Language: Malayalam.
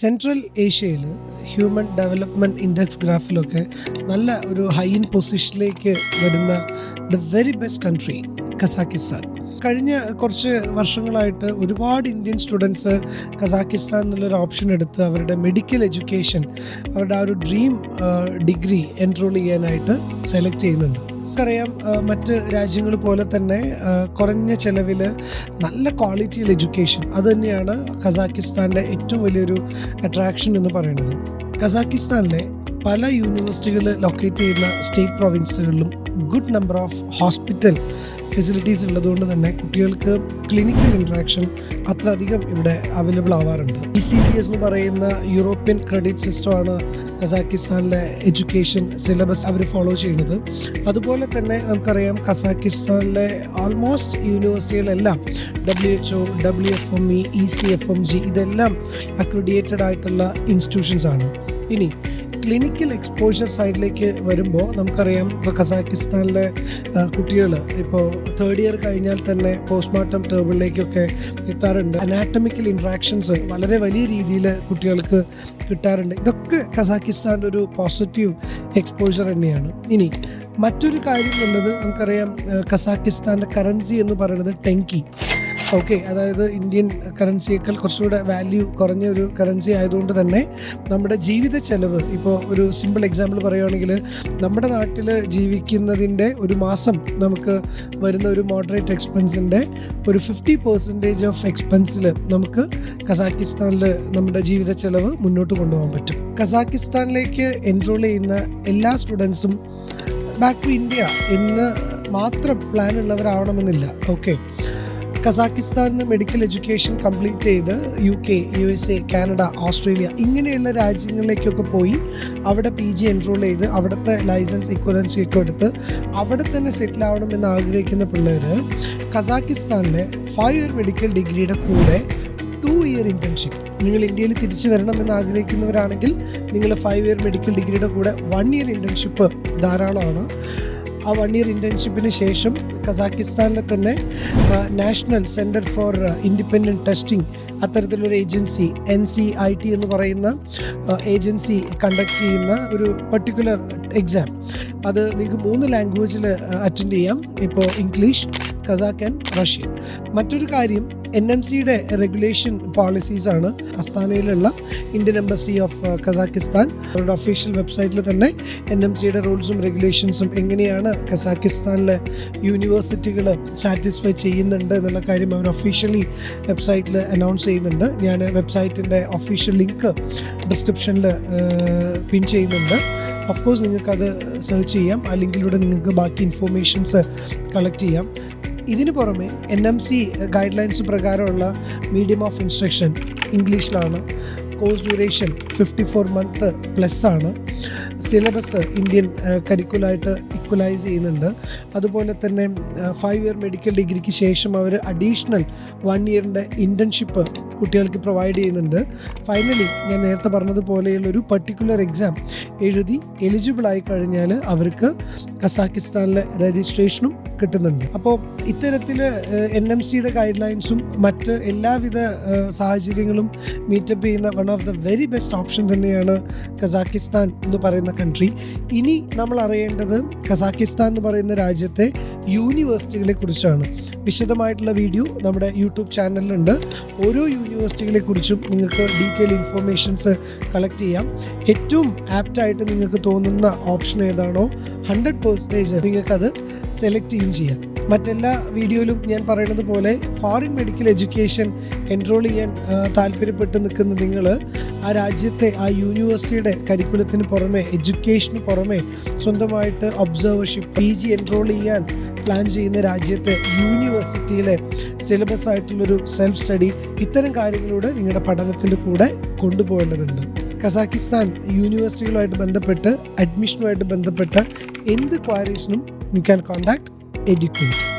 സെൻട്രൽ ഏഷ്യയിൽ ഹ്യൂമൻ ഡെവലപ്മെന്റ് ഇൻഡെക്സ് ഗ്രാഫിലൊക്കെ നല്ല ഒരു ഹൈ ഇൻ പൊസിഷനിലേക്ക് വരുന്ന the very best country Kazakhstan കഴിഞ്ഞ കുറച്ച് വർഷങ്ങളായിട്ട് ഒരുപാട് ഇന്ത്യൻ സ്റ്റുഡൻസ് കസാക്കിസ്ഥാൻ എന്നുള്ളൊരു ഓപ്ഷൻ എടുത്ത് അവരുടെ മെഡിക്കൽ എഡ്യൂക്കേഷൻ അവരുടെ ആ ഒരു ഡ്രീം ഡിഗ്രി എൻറോൾ ചെയ്യാനായിട്ട് സെലക്ട് ചെയ്യുന്നുണ്ട്. നമുക്കറിയാം മറ്റ് രാജ്യങ്ങൾ പോലെ തന്നെ കുറഞ്ഞ ചെലവിൽ നല്ല ക്വാളിറ്റിയിൽ എഡ്യൂക്കേഷൻ അത് തന്നെയാണ് കസാക്കിസ്ഥാനിലെ ഏറ്റവും വലിയൊരു അട്രാക്ഷൻ എന്ന് പറയുന്നത്. കസാക്കിസ്ഥാനിലെ പല യൂണിവേഴ്സിറ്റികൾ ലൊക്കേറ്റ് ചെയ്യുന്ന state പ്രൊവിൻസുകളിലും good number of hospital facilities ഉള്ളതുകൊണ്ട് തന്നെ കുട്ടികൾക്ക് ക്ലിനിക്കൽ ഇൻട്രാക്ഷൻ അത്ര അധികം ഇവിടെ അവൈലബിൾ ആവാറുണ്ട്. ഇ സി ഡി എസ് എന്ന് പറയുന്ന യൂറോപ്യൻ ക്രെഡിറ്റ് സിസ്റ്റമാണ് കസാക്കിസ്ഥാനിലെ എഡ്യൂക്കേഷൻ സിലബസ് അവർ ഫോളോ ചെയ്യുന്നത്. അതുപോലെ തന്നെ നമുക്കറിയാം കസാക്കിസ്ഥാനിലെ almost യൂണിവേഴ്സിറ്റികളെല്ലാം W H O W F M E E C F M G ഇതെല്ലാം അക്രഡിയേറ്റഡ് ആയിട്ടുള്ള ഇൻസ്റ്റിറ്റ്യൂഷൻസ് ആണ്. ഇനി ക്ലിനിക്കൽ എക്സ്പോഷർ സൈഡിലേക്ക് വരുമ്പോൾ നമുക്കറിയാം ഇപ്പോൾ കസാക്കിസ്ഥാനിലെ കുട്ടികൾ ഇപ്പോൾ തേർഡ് ഇയർ കഴിഞ്ഞാൽ തന്നെ പോസ്റ്റ്മോർട്ടം ടേബിളിലേക്കൊക്കെ എത്താറുണ്ട്. അനാറ്റമിക്കൽ ഇൻട്രാക്ഷൻസ് വളരെ വലിയ രീതിയിൽ കുട്ടികൾക്ക് കിട്ടാറുണ്ട്. ഇതൊക്കെ കസാക്കിസ്ഥാന്റെ ഒരു പോസിറ്റീവ് എക്സ്പോഷർ തന്നെയാണ്. ഇനി മറ്റൊരു കാര്യം എന്നത് നമുക്കറിയാം കസാക്കിസ്ഥാന്റെ കറൻസി എന്ന് പറയുന്നത് ടെങ്കി. ഓക്കെ അതായത് ഇന്ത്യൻ കറൻസിയേക്കാൾ കുറച്ചുകൂടെ വാല്യൂ കുറഞ്ഞ ഒരു കറൻസി ആയതുകൊണ്ട് തന്നെ നമ്മുടെ ജീവിത ചെലവ് ഇപ്പോൾ ഒരു സിമ്പിൾ എക്സാമ്പിൾ പറയുകയാണെങ്കിൽ നമ്മുടെ നാട്ടിൽ ജീവിക്കുന്നതിന്റെ ഒരു മാസം നമുക്ക് വരുന്ന ഒരു മോഡറേറ്റ് എക്സ്പെൻസിന്റെ ഒരു ഫിഫ്റ്റി പെർസെന്റേജ് ഓഫ് എക്സ്പെൻസിൽ നമുക്ക് കസാക്കിസ്ഥാനിൽ നമ്മുടെ ജീവിത ചെലവ് മുന്നോട്ട് കൊണ്ടുപോകാൻ പറ്റും. കസാക്കിസ്ഥാനിലേക്ക് എൻറോൾ ചെയ്യുന്ന എല്ലാ സ്റ്റുഡൻസും ബാക്ക് ടു ഇന്ത്യ എന്ന് മാത്രം പ്ലാൻ ഉള്ളവരാവണമെന്നില്ല. ഓക്കെ കസാക്കിസ്ഥാനിൽ മെഡിക്കൽ എഡ്യൂക്കേഷൻ കംപ്ലീറ്റ് ചെയ്ത് U K U S A Canada Australia ഇങ്ങനെയുള്ള രാജ്യങ്ങളിലേക്കൊക്കെ പോയി അവിടെ പി ജി എൻറോൾ ചെയ്ത് അവിടുത്തെ ലൈസൻസ് ഇക്വലൻസി ഒക്കെ എടുത്ത് അവിടെ തന്നെ സെറ്റിൽ ആവണം എന്ന് ആഗ്രഹിക്കുന്ന പിള്ളേർ കസാക്കിസ്ഥാനിലെ ഫൈവ് ഇയർ മെഡിക്കൽ ഡിഗ്രിയുടെ കൂടെ ടു ഇയർ ഇന്റേൺഷിപ്പ് നിങ്ങൾ ഇന്ത്യയിൽ തിരിച്ചു വരണമെന്ന് ആഗ്രഹിക്കുന്നവരാണെങ്കിൽ നിങ്ങൾ ഫൈവ് ഇയർ മെഡിക്കൽ ഡിഗ്രിയുടെ കൂടെ വൺ ഇയർ ഇന്റേൺഷിപ്പ് ധാരാളമാണ്. ആ വൺ ഇയർ ഇന്റേൺഷിപ്പിന് ശേഷം കസാക്കിസ്ഥാനിലെ തന്നെ national centre for independent testing അത്തരത്തിലൊരു agency N C I T എന്ന് പറയുന്ന ഏജൻസി കണ്ടക്ട് ചെയ്യുന്ന ഒരു പർട്ടിക്കുലർ എക്സാം അത് നിങ്ങൾക്ക് മൂന്ന് ലാംഗ്വേജിൽ അറ്റൻഡ് ചെയ്യാം. ഇപ്പോൾ ഇംഗ്ലീഷ് കസാക്ക് ആൻഡ് റഷ്യൻ മറ്റൊരു കാര്യം എൻ എം സിയുടെ റെഗുലേഷൻ പോളിസീസാണ് അസ്താനയിലുള്ള ഇന്ത്യൻ എംബസി ഓഫ് കസാക്കിസ്ഥാൻ അവരുടെ ഒഫീഷ്യൽ വെബ്സൈറ്റിൽ തന്നെ എൻ എം സിയുടെ റൂൾസും റെഗുലേഷൻസും എങ്ങനെയാണ് കസാക്കിസ്ഥാനിലെ യൂണിവേഴ്സിറ്റികൾ സാറ്റിസ്ഫൈ ചെയ്യുന്നുണ്ട് എന്നുള്ള കാര്യം അവർ ഒഫീഷ്യലി വെബ്സൈറ്റിൽ അനൗൺസ് ചെയ്യുന്നുണ്ട്. ഞാൻ വെബ്സൈറ്റിന്റെ ഒഫീഷ്യൽ ലിങ്ക് ഡിസ്ക്രിപ്ഷനിൽ പിൻ ചെയ്യുന്നുണ്ട്. ഓഫ് കോഴ്സ് നിങ്ങൾക്കത് സെർച്ച് ചെയ്യാം. ആ ലിങ്കിലൂടെ നിങ്ങൾക്ക് ബാക്കി ഇൻഫോർമേഷൻസ് കളക്ട് ചെയ്യാം. ഇതിനു പുറമെ N M C guidelines പ്രകാരമുള്ള മീഡിയം ഓഫ് ഇൻസ്ട്രക്ഷൻ ഇംഗ്ലീഷിലാണ്. Course duration fifty four month plus ആണ്. സിലബസ് ഇന്ത്യൻ കരിക്കുലായിട്ട് ഇക്വലൈസ് ചെയ്യുന്നുണ്ട്. അതുപോലെ തന്നെ ഫൈവ് ഇയർ മെഡിക്കൽ ഡിഗ്രിക്ക് ശേഷം അവർ അഡീഷണൽ വൺ ഇയറിന്റെ ഇന്റേൺഷിപ്പ് കുട്ടികൾക്ക് പ്രൊവൈഡ് ചെയ്യുന്നുണ്ട്. ഫൈനലി ഞാൻ നേരത്തെ പറഞ്ഞതുപോലെയുള്ള ഒരു പർട്ടിക്കുലർ എക്സാം എഴുതി എലിജിബിൾ ആയി കഴിഞ്ഞാൽ അവർക്ക് കസാക്കിസ്ഥാനിലെ രജിസ്ട്രേഷനും കിട്ടുന്നുണ്ട്. അപ്പോൾ ഇത്തരത്തിൽ എൻ എം സിയുടെ ഗൈഡ് ലൈൻസും മറ്റ് എല്ലാവിധ സാഹചര്യങ്ങളും മീറ്റപ്പ് ചെയ്യുന്ന one of the very best option തന്നെയാണ് കസാക്കിസ്ഥാൻ എന്ന് പറയുന്ന കൺട്രി ഇനി നമ്മൾ അറിയേണ്ടത് കസാക്കിസ്ഥാൻ എന്ന് പറയുന്ന രാജ്യത്തെ യൂണിവേഴ്സിറ്റികളെ കുറിച്ചാണ്. വിശദമായിട്ടുള്ള വീഡിയോ നമ്മുടെ യൂട്യൂബ് ചാനലിലുണ്ട്. ഓരോ യൂണിവേഴ്സിറ്റികളെ കുറിച്ചും നിങ്ങൾക്ക് ഡീറ്റെയിൽ ഇൻഫോർമേഷൻസ് കളക്ട് ചെയ്യാം. ഏറ്റവും ആപ്റ്റായിട്ട് നിങ്ങൾക്ക് തോന്നുന്ന ഓപ്ഷൻ ഏതാണോ ഹൺഡ്രഡ് പേഴ്സന്റേജ് നിങ്ങൾക്കത് സെലക്ട് ചെയ്യും ചെയ്യാം. മറ്റെല്ലാ വീഡിയോയിലും ഞാൻ പറയുന്നത് പോലെ ഫോറിൻ മെഡിക്കൽ എഡ്യൂക്കേഷൻ എൻറോൾ ചെയ്യാൻ താല്പര്യപ്പെട്ട് നിൽക്കുന്ന നിങ്ങൾ ആ രാജ്യത്തെ ആ യൂണിവേഴ്സിറ്റിയുടെ കരിക്കുലത്തിന് പുറമെ എഡ്യൂക്കേഷന് പുറമെ സ്വന്തമായിട്ട് ഒബ്സർവർഷിപ്പ് പി ജി എൻറോൾ ചെയ്യാൻ പ്ലാൻ ചെയ്യുന്ന രാജ്യത്തെ യൂണിവേഴ്സിറ്റിയിലെ സിലബസ് ആയിട്ടുള്ളൊരു സെൽഫ് സ്റ്റഡി ഇത്തരം കാര്യങ്ങളിലൂടെ നിങ്ങളുടെ പഠനത്തിന്റെ കൂടെ കൊണ്ടുപോകേണ്ടതുണ്ട്. കസാക്കിസ്ഥാൻ യൂണിവേഴ്സിറ്റികളുമായിട്ട് ബന്ധപ്പെട്ട് അഡ്മിഷനുമായിട്ട് ബന്ധപ്പെട്ട എന്ത് ക്വാരീസിനും യു ക്യാൻ കോൺടാക്ട് Educate